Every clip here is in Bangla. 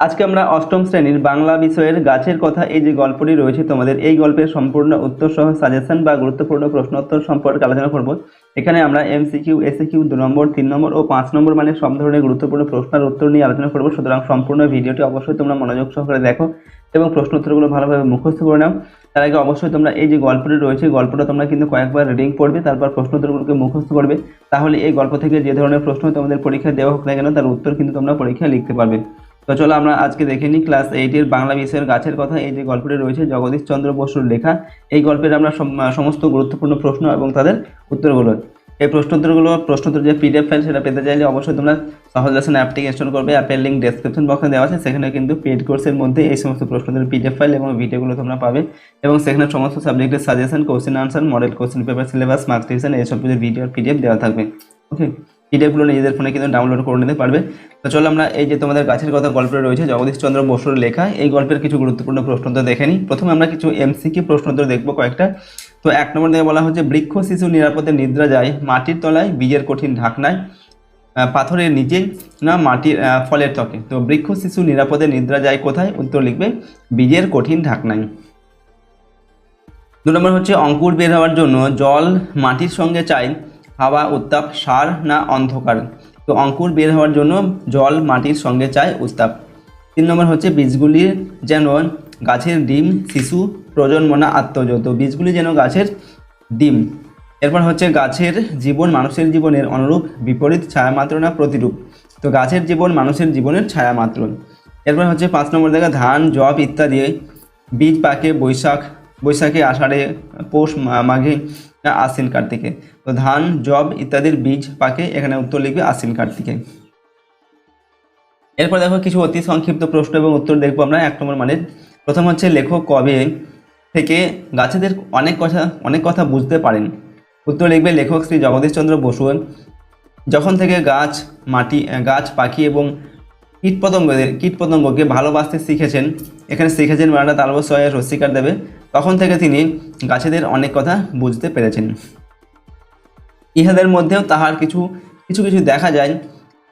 আজকে আমরা অষ্টম শ্রেণির বাংলা বিষয়ের গাছের কথা এই যে গল্পটি রয়েছে, তোমাদের এই গল্পের সম্পূর্ণ উত্তর সহ সাজেশন বা গুরুত্বপূর্ণ প্রশ্নোত্তর সম্পর্কে আলোচনা করব। এখানে আমরা এমসিকিউ এসিকিউ দু নম্বর, তিন নম্বর ও পাঁচ নম্বর মানে সব ধরনের গুরুত্বপূর্ণ প্রশ্নের উত্তর নিয়ে আলোচনা করব। সুতরাং সম্পূর্ণ ভিডিওটি অবশ্যই তোমরা মনোযোগ সহকারে দেখো এবং প্রশ্ন উত্তরগুলো ভালোভাবে মুখস্থ করে নাও। তার আগে অবশ্যই তোমরা এই যে গল্পটি রয়েছে, গল্পটা তোমরা কিন্তু কয়েকবার রিডিং পড়বে, তারপর প্রশ্ন উত্তরগুলোকে মুখস্থ করবে। তাহলে এই গল্প থেকে যে ধরনের প্রশ্ন তোমাদের পরীক্ষা দেওয়া হোক না কেন, তার উত্তর কিন্তু তোমরা পরীক্ষায় লিখতে পারবে। তো চলো আমরা আজকে দেখে নিই ক্লাস এইটের বাংলা বিষয়ের গাছের কথা। এই যে গল্পটি রয়েছে, জগদীশ চন্দ্র বসুর লেখা। এই গল্পের আমরা সম- সমস্ত গুরুত্বপূর্ণ প্রশ্ন এবং তাদের উত্তরগুলো। এই প্রশ্নোত্তরগুলো, প্রশ্নোত্তর যে পিডিএফ ফাইল সেটা পেতে চাইলে অবশ্যই তোমরা সহজ লেসন অ্যাপটি ইনস্টল করবে। অ্যাপের লিঙ্ক ডেসক্রিপশন বক্সে দেওয়া আছে। সেখানে কিন্তু পেড কোর্সের মধ্যে এই সমস্ত প্রশ্নোত্তর পিডিএফ ফাইল এবং ভিডিওগুলো তোমরা পাবে। এবং সেখানে সমস্ত সাবজেক্টের suggestion question answer model question paper syllabus mark tuition এইসব কিছু ভিডিও পিডিএফ দেওয়া থাকবে। ওকে পিডিএফগুলো নিজেদের ফোনে কিন্তু ডাউনলোড করে নিতে পারবে। তো চলো আমরা এই যে তোমাদের গাছের কথা গল্পে রয়েছে, জগদীশ চন্দ্র বসুর লেখা, এই গল্পের কিছু গুরুত্বপূর্ণ প্রশ্নোত্তর দেখে নিই। প্রথমে আমরা কিছু এমসিকিউ প্রশ্নোত্তর দেখব কয়েকটা। তো এক নম্বর থেকে বলা হচ্ছে, বৃক্ষ শিশু নিরাপদে নিদ্রা যায়, মাটির তলায় বীজের কঠিন ঢাকনায় পাথরের নিচে না মাটির ফলের ত্বকে। তো বৃক্ষ শিশু নিরাপদে নিদ্রা যায় কোথায়? উত্তর লিখবে, বীজের কঠিন ঢাকনায়। দু নম্বর হচ্ছে, অঙ্কুর বের হওয়ার জন্য জল মাটির সঙ্গে চাই হাওয়া, উত্তাপ, সার না অন্ধকার? তো অঙ্কুর বের হওয়ার জন্য জল মাটির সঙ্গে চায় উত্তাপ। তিন নম্বর হচ্ছে বীজগুলির যেন গাছের ডিম, শিশু, প্রজন্ম না আত্মজ। তো বীজগুলি যেন গাছের ডিম। এরপর হচ্ছে গাছের জীবন মানুষের জীবনের অনুরূপ, বিপরীত, ছায়ামাত্র না প্রতিরূপ? তো গাছের জীবন মানুষের জীবনের ছায়ামাত্র। এরপর হচ্ছে পাঁচ নম্বর দেখা, ধান, জব ইত্যাদি, বীজ পাকে বৈশাখ, বৈশাখে, আষাঢ়ে, পৌষ মাঘে আশ্বিন কার্তিকে। তো ধান, জব ইত্যাদির বীজ পাকে এখানে উত্তর লিখবে আশ্বিন কার্তিকে। এরপর দেখো কিছু অতি সংক্ষিপ্ত প্রশ্ন এবং উত্তর দেখব আমরা, এক নম্বর মানে। প্রথম হচ্ছে, লেখক কবে থেকে গাছেদের অনেক কথা অনেক কথা বুঝতে পারেন? উত্তর লিখবে লেখক শ্রী জগদীশচন্দ্র বসু। যখন থেকে গাছ, মাটি গাছ পাখি এবং কীটপতঙ্গদের, কীটপতঙ্গকে ভালোবাসতে শিখেছেন, এখানে শিখেছেন মারানা তালবসয়ে রসিকার দেবে। তখন থেকে তিনি গাছেদের অনেক কথা বুঝতে পেরেছেন। ইহাদের মধ্যেও তাহার কিছু কিছু কিছু দেখা যায়।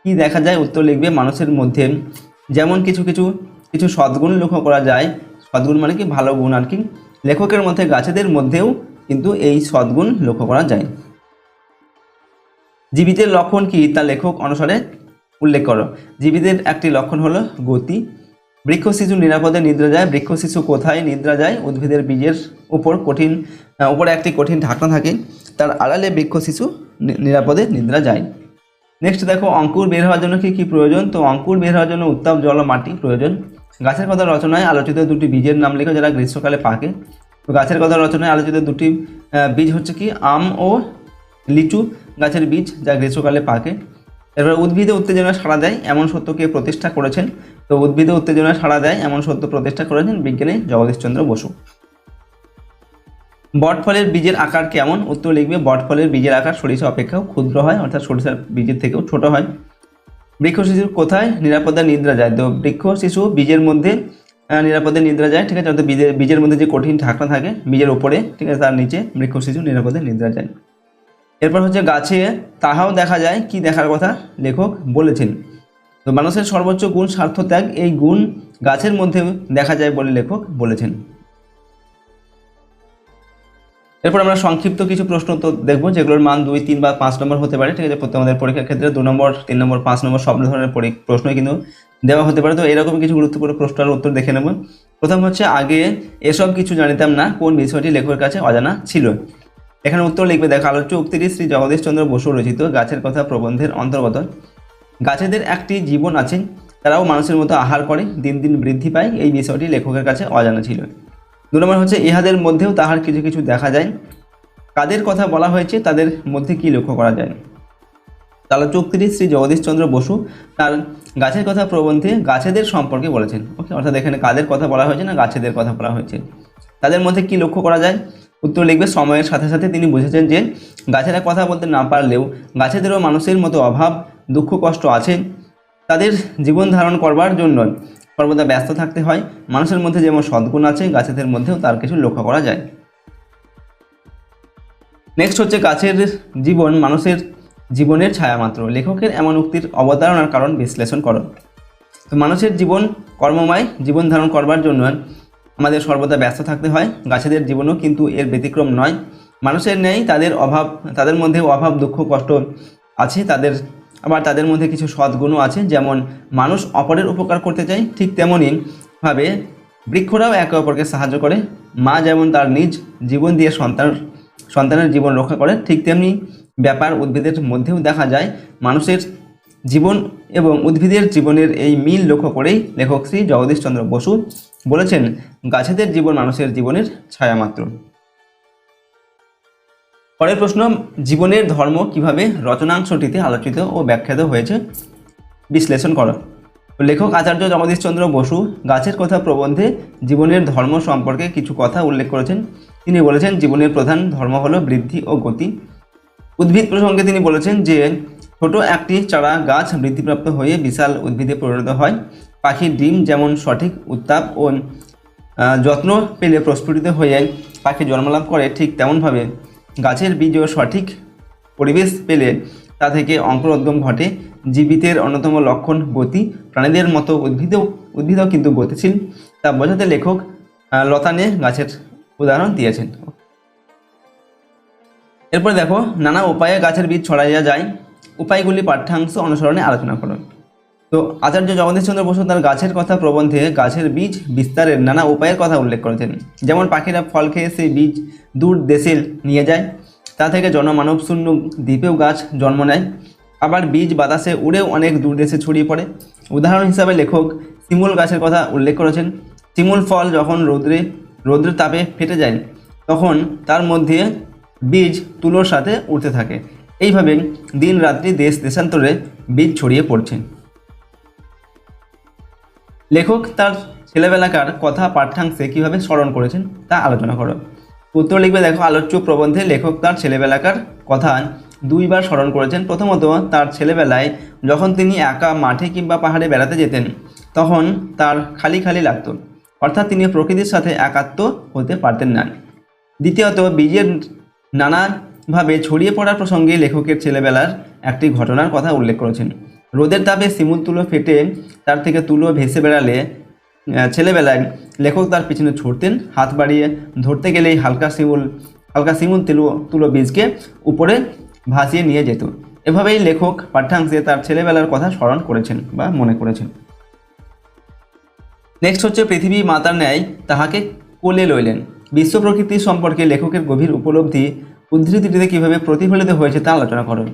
কি দেখা যায় উত্তর লিখবে মানুষের মধ্যে। যেমন কিছু কিছু কিছু সদ্গুণ লক্ষ্য করা যায়। সদ্গুণ মানে কি ভালো গুণ আর কি। লেখকের মধ্যে, গাছেদের মধ্যেও কিন্তু এই সদ্গুণ লক্ষ্য করা যায়। জীবিতের লক্ষণ কি তা লেখক অনুসারে উল্লেখ করো। জীবিতের একটি লক্ষণ হলো গতি। বৃক্ষ শিশু নিরাপদে নিদ্রা যায় বৃক্ষ শিশু কোথায় নিদ্রা যায়? উদ্ভিদের বীজের উপর কঠিন উপরে একটি কঠিন ঢাকনা থাকে, তার আড়ালে বৃক্ষ শিশু নিরাপদে নিদ্রা যায়। নেক্সট দেখো, অঙ্কুর বের হওয়ার জন্য কী কী প্রয়োজন? তো অঙ্কুর বের হওয়ার জন্য উত্তাপ, জল মাটি প্রয়োজন। গাছের কথা রচনায় আলোচিত দুটি বীজের নাম লেখো যারা গ্রীষ্মকালে পাকে। তো গাছের কথা রচনায় আলোচিত দুটি বীজ হচ্ছে কি? আম ও লিচু গাছের বীজ যা গ্রীষ্মকালে পাকে। এরপর উদ্ভিদে উত্তেজনা সাড়া দেয়, এমন সত্যকে প্রতিষ্ঠা করেছেন? তো উদ্ভিদে উত্তেজনা সাড়া দেয়, এমন সত্য প্রতিষ্ঠা করেছেন বিজ্ঞানী জগদীশচন্দ্র বসু। বটফলের বীজের আকার কেমন? উত্তর লিখবে, বটফলের বীজের আকার সরিষা অপেক্ষাও ক্ষুদ্র হয়, অর্থাৎ সরিষার বীজের থেকেও ছোট হয়। বৃক্ষ শিশুর কোথায়? নিরাপদে নিদ্রা যায়। তো বৃক্ষ শিশু বীজের মধ্যে নিরাপদে নিদ্রা যায়, ঠিক আছে? অর্থাৎ বীজের বীজের মধ্যে যে কঠিন ঢাকনা থাকে, বীজের ওপরে ঠিক আছে? তার নিচে বৃক্ষ শিশু নিরাপদে নিদ্রা যায়। এরপর হচ্ছে গাছে তাহাও দেখা যায়, কি দেখার কথা? লেখক বলেছেন। তো মানুষের সর্বোচ্চ গুণ স্বার্থত্যাগ, এই গুণ গাছের মধ্যে দেখা যায় বলে লেখক বলেছেন। এরপর আমরা সংক্ষিপ্ত কিছু প্রশ্ন তো দেখব, যেগুলোর মান দুই, তিন বা পাঁচ নম্বর হতে পারে, ঠিক আছে? প্রত্যেক আমাদের পরীক্ষার ক্ষেত্রে দু নম্বর, তিন নম্বর, পাঁচ নম্বর, সব ধরনের পরী- প্রশ্নই কিন্তু দেওয়া হতে পারে। তো এরকম কিছু গুরুত্বপূর্ণ প্রশ্নের উত্তর দেখে নেব। প্রথম হচ্ছে, আগে এসব কিছু জানিতাম না, কোন বিষয়টি লেখকের কাছে অজানা ছিল? এখানে উত্তর লিখবে, দেখো, আলোচ্য উক্তিটি শ্রী জগদীশচন্দ্র বসু রচিত, গাছের কথা প্রবন্ধের অন্তর্গত। গাছেদের একটি জীবন আছে, তারাও মানুষের মতো আহার করে, দিন দিন বৃদ্ধি পায়, এই বিষয়টি লেখকের কাছে অজানা ছিল। দু নম্বর হচ্ছে, ইহাদের মধ্যেও তাহার কিছু কিছু দেখা যায়। কাদের কথা বলা হয়েছে, তাদের মধ্যে কি লক্ষ্য করা যায়? তাহলে চুক্তিটি শ্রী জগদীশচন্দ্র বসু তার গাছের কথা প্রবন্ধে গাছেদের সম্পর্কে বলেছেন। ওকে অর্থাৎ এখানে কাদের কথা বলা হয়েছে না গাছেদের কথা বলা হয়েছে? তাদের মধ্যে কি লক্ষ্য করা যায়? উত্তর লিখবে, সময়ের সাথে সাথে তিনি বুঝেছেন যে গাছেরা কথা বলতে না পারলেও গাছেদেরও মানুষের মতো অভাব, দুঃখ, কষ্ট আছে। তাদের জীবন ধারণ করবার জন্য সর্বদা ব্যস্ত থাকতে হয়। মানুষের মধ্যে যেমন সদ্গুণ আছে, গাছেদের মধ্যেও তার কিছু লক্ষ্য করা যায়। নেক্সট হচ্ছে গাছের জীবন, মানুষের জীবনের ছায়ামাত্র লেখকের এমন উক্তির অবতারণার কারণ বিশ্লেষণ করো। তো মানুষের জীবন কর্মময়, জীবন ধারণ করবার জন্য আমাদের সর্বদা ব্যস্ত থাকতে হয়, গাছেদের জীবনও কিন্তু এর ব্যতিক্রম নয়। মানুষের নেই, তাদের অভাব, তাদের মধ্যে অভাব, দুঃখ, কষ্ট আছে, তাদের, আবার তাদের মধ্যে কিছু সদ্গুণও আছে, যেমন মানুষ অপরের উপকার করতে চায়, ঠিক তেমনই ভাবে বৃক্ষরাও একে অপরকে সাহায্য করে। মা যেমন তার নিজ জীবন দিয়ে সন্তান, সন্তানের জীবন রক্ষা করে, ঠিক তেমনি ব্যাপার উদ্ভিদের মধ্যেও দেখা যায়, মানুষের জীবন এবং উদ্ভিদের জীবনের এই মিল লক্ষ্য করেই লেখক শ্রী জগদীশচন্দ্র বসু বলেছেন, গাছেদের জীবন মানুষের জীবনের ছায়া মাত্র। পরের প্রশ্ন, জীবনের ধর্ম কীভাবে রচনাংশটিতে আলোচিত ও ব্যাখ্যাত হয়েছে? বিশ্লেষণ করো। লেখক আচার্য জগদীশচন্দ্র বসু গাছের কথা প্রবন্ধে জীবনের ধর্ম সম্পর্কে কিছু কথা উল্লেখ করেছেন। তিনি বলেছেন, জীবনের প্রধান ধর্ম হলো বৃদ্ধি ও গতি। উদ্ভিদ প্রসঙ্গে তিনি বলেছেন যে, ছোট একটি চারা গাছ বৃদ্ধিপ্রাপ্ত হয়ে বিশাল উদ্ভিদে পরিণত হয়। পাখির ডিম যেমন সঠিক উত্তাপ ও যত্ন পেলে প্রস্ফুটিত হয়ে পাখি জন্মলাভ করে, ঠিক তেমনভাবে গাছের বীজও সঠিক পরিবেশ পেলে তা থেকে অঙ্কুরোদ্গম ঘটে। জীবিতের অন্যতম লক্ষণ গতি প্রাণীদের মতো উদ্ভিদও উদ্ভিদও কিন্তু গতিশীল। তা বোঝাতে লেখক লতানে গাছের উদাহরণ দিয়েছেন। এরপর দেখো, নানা উপায়ে গাছের বীজ ছড়াইয়া যায়। উপায়গুলি পাঠ্যাংশ অনুসরণে আলোচনা করো তো আচার্য জগদীশচন্দ্র বসু তার গাছের কথা প্রবন্ধে গাছের বীজ বিস্তারের নানা উপায়ের কথা উল্লেখ করেছেন। যেমন পাখিরা ফল খেয়ে সেই বীজ দূর দেশে নিয়ে যায়, তা থেকে জনমানব শূন্য দ্বীপেও গাছ জন্ম নেয়। আবার বীজ বাতাসে উড়েও অনেক দূর দেশে ছড়িয়ে পড়ে। উদাহরণ হিসাবে লেখক শিমুল গাছের কথা উল্লেখ করেছেন। শিমুল ফল যখন রৌদ্রে, রৌদ্রের তাপে ফেটে যায়, তখন তার মধ্যে বীজ তুলোর সাথে উঠতে থাকে। এইভাবে দিন রাত্রি দেশ দেশান্তরে বীজ ছড়িয়ে পড়ছে। লেখক তার ছেলেবেলাকার কথা পাঠ্যাংশে কীভাবে স্মরণ করেছেন তা আলোচনা করো। উত্তর লিখবে, দেখো, আলোচ্য প্রবন্ধে লেখক তার ছেলেবেলাকার কথা দুইবার স্মরণ করেছেন। প্রথমত, তার ছেলেবেলায় যখন তিনি একা মাঠে কিংবা পাহাড়ে বেড়াতে যেতেন, তখন তার খালি খালি লাগতো। অর্থাৎ তিনি প্রকৃতির সাথে একাত্ম হতে পারতেন না। দ্বিতীয়ত, বীজের নানাভাবে ছড়িয়ে পড়ার প্রসঙ্গে লেখকের ছেলেবেলার একটি ঘটনার কথা উল্লেখ করেছেন। রোদের তাপে শিমুল তুলো ফেটে তার থেকে তুলো ভেসে বেড়ালে ছেলেবেলায় লেখক তার পিছনে ছুটতেন, হাত বাড়িয়ে ধরতে গেলেই হালকা শিমুল হালকা শিমুল তুলো তুলো বীজকে উপরে ভাসিয়ে নিয়ে যেত। এভাবেই লেখক পাঠ্যাংশে তার ছেলেবেলার কথা স্মরণ করেছেন বা মনে করেছেন। নেক্সট হচ্ছে পৃথিবী মাতার ন্যায়, তাহাকে কোলে লইলেন। বিশ্ব প্রকৃতি সম্পর্কে লেখকের গভীর উপলব্ধি উদ্ধৃতিটিতে কীভাবে প্রতিফলিত হয়েছে তা আলোচনা করেন।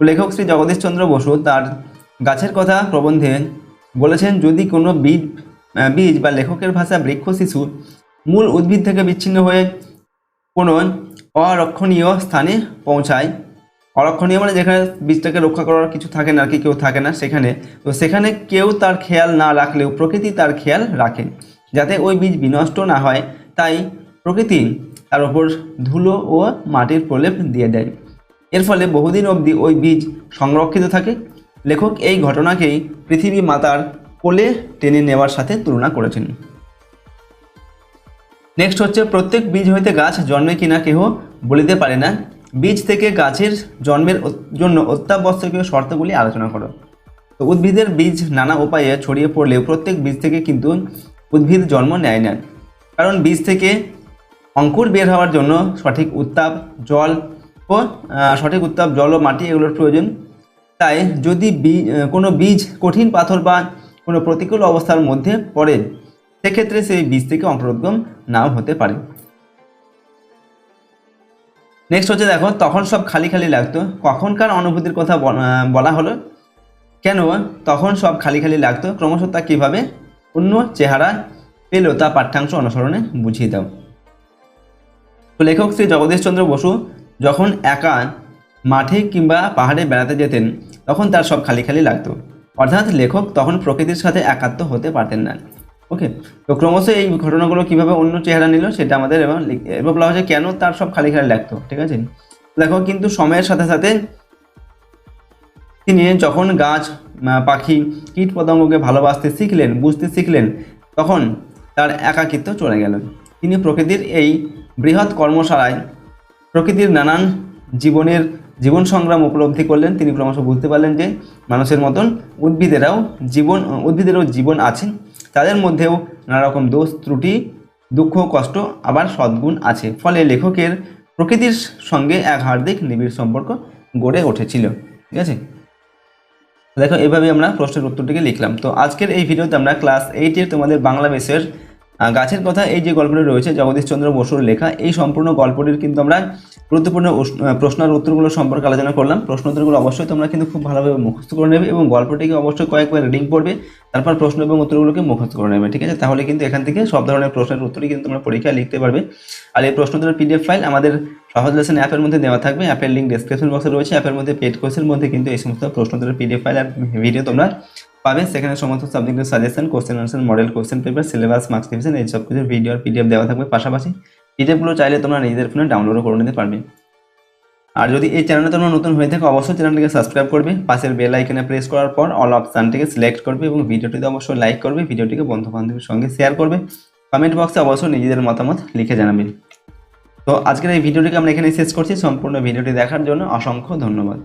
লেখক শ্রী জগদীশচন্দ্র বসু তার গাছের কথা প্রবন্ধে বলেছেন, যদি কোনো বীজ বীজ বা লেখকের ভাষা বৃক্ষ শিশু মূল উদ্ভিদ থেকে বিচ্ছিন্ন হয়ে কোনো অরক্ষণীয় স্থানে পৌঁছায়, অরক্ষণীয় মানে যেখানে বীজটাকে রক্ষা করার কিছু থাকে না, আর কি কেউ থাকে না সেখানে, তো সেখানে কেউ তার খেয়াল না রাখলেও প্রকৃতি তার খেয়াল রাখে, যাতে ওই বীজ বিনষ্ট না হয়, তাই প্রকৃতি তার ওপর ধুলো ও মাটির প্রলেপ দিয়ে দেয়। এর ফলে বহুদিন অবধি ওই বীজ সংরক্ষিত থাকে লেখক এই ঘটনাকেই পৃথিবী মাতার কোলে টেনে নেওয়ার সাথে তুলনা করেছেন। নেক্সট হচ্ছে, প্রত্যেক বীজ হইতে গাছ জন্মে কিনা কেহ বলিতে পারে না। বীজ থেকে গাছের জন্মের জন্য অত্যাবশ্যকীয় শর্তগুলি আলোচনা করো। তো উদ্ভিদের বীজ নানা উপায়ে ছড়িয়ে পড়লেও প্রত্যেক বীজ থেকে কিন্তু উদ্ভিদ জন্ম নেয় না। কারণ বীজ থেকে অঙ্কুর বের হওয়ার জন্য সঠিক উত্তাপ, জল ও সঠিক উত্তাপ, জল ও মাটি এগুলোর প্রয়োজন। তাই যদি কোনো বীজ কঠিন পাথর বা কোনো প্রতিকূল অবস্থার মধ্যে পড়ে, সেক্ষেত্রে সেই বীজ থেকে অঙ্কুরোদ্গম নাও হতে পারে। নেক্সট হচ্ছে দেখো, তখন সব খালি খালি লাগতো। কখনকার অনুভূতির কথা বলা হলো, কেন তখন সব খালি খালি লাগতো? ক্রমশ তা কীভাবে? অন্য চেহারা পেল তা পাঠ্যাংশ অনুসরণে বুঝিয়ে দাও। লেখক শ্রী জগদীশচন্দ্র বসু যখন একা মাঠে কিংবা পাহাড়ে বেড়াতে যেতেন, তখন তার সব খালি খালি লাগতো। অর্থাৎ লেখক তখন প্রকৃতির সাথে একাত্ম হতে পারতেন না। ওকে, তো ক্রমশ এই ঘটনাগুলো কীভাবে অন্য চেহারা নিল সেটা আমাদের লিখ- এবার বলা হয়েছে কেন তার সব খালি খালি লাগতো, ঠিক আছে? লেখক কিন্তু সময়ের সাথে সাথে তিনি যখন গাছ পাখি, কীট পতঙ্গকে ভালোবাসতে শিখলেন, বুঝতে শিখলেন, তখন তার একাকিত্ব চলে গেল। তিনি প্রকৃতির এই বৃহৎ কর্মশালায় প্রকৃতির নানান জীবনের জীবন সংগ্রাম উপলব্ধি করলেন, তিনি ক্রমশ বুঝতে পারলেন যে মানুষের মতন উদ্ভিদেরাও জীবন, উদ্ভিদেরও জীবন আছে। তাদের মধ্যেও নানারকম দোষ, ত্রুটি, দুঃখ, কষ্ট, আবার সদ্গুণ আছে। ফলে লেখকের প্রকৃতির সঙ্গে এক হার্দিক নিবিড় সম্পর্ক গড়ে উঠেছিল। ঠিক আছে? দেখো এভাবে আমরা প্রশ্নের উত্তরটিকে লিখলাম। তো আজকের এই ভিডিওতে আমরা ক্লাস এইটের তোমাদের বাংলা বিষয়ের গাছের কথা এই যে গল্পটি রয়েছে জগদীশচন্দ্র বসুর লেখা এই সম্পূর্ণ গল্পটির কিন্তু আমরা গুরুত্বপূর্ণ উস- আহ, প্রশ্ন আর উত্তরগুলো সম্পর্কে আলোচনা করলাম। প্রশ্ন উত্তরগুলো অবশ্যই তোমরা কিন্তু খুব ভালোভাবে মুখস্থ করে নেবে এবং গল্পটিকে অবশ্যই কয়েকবার রিডিং পড়বে তারপর প্রশ্ন এবং উত্তরগুলোকে মুখস্থ করে নেবে ঠিক আছে? তাহলে কিন্তু এখান থেকে সব ধরনের প্রশ্নের উত্তরই কিন্তু তোমরা পরীক্ষায় লিখতে পারবে। আর এই প্রশ্ন উত্তরের পিডিএফ ফাইল আমাদের সহজ লেসন অ্যাপের মধ্যে দেওয়া থাকবে। অ্যাপের লিঙ্ক ডেসক্রিপশন বক্সে রয়েছে। অ্যাপের মধ্যে পেড কোর্সের মধ্যে কিন্তু এই সমস্ত প্রশ্ন উত্তরের পিডিএফ ফাইল আর ভিডিও তোমরা পাবে সেখানে সমস্ত সাবজেক্টের suggestion question answer model question paper syllabus marks division এই সব কিছু ভিডিও আর পিডিএফ দেওয়া থাকবে পাশাপাশি। পিডিএফগুলো চাইলে তোমরা নিজেদের ফোনে ডাউনলোডও করে নিতে পারবে। আর যদি এই চ্যানেলে তোমরা নতুন হয়ে থাকো, অবশ্যই চ্যানেলটিকে সাবস্ক্রাইব করবে। পাশের বেল আইকনে প্রেস করার পর অল অপশানটিকে সিলেক্ট করবে এবং ভিডিওটিতে অবশ্যই লাইক করবে ভিডিওটিকে বন্ধু বান্ধবের সঙ্গে শেয়ার করবে। কমেন্ট বক্সে অবশ্যই নিজেদের মতামত লিখে জানাবে। তো আজকের এই ভিডিওটিকে আমরা এখানে শেষ করছি। সম্পূর্ণ ভিডিওটি দেখার জন্য অসংখ্য ধন্যবাদ।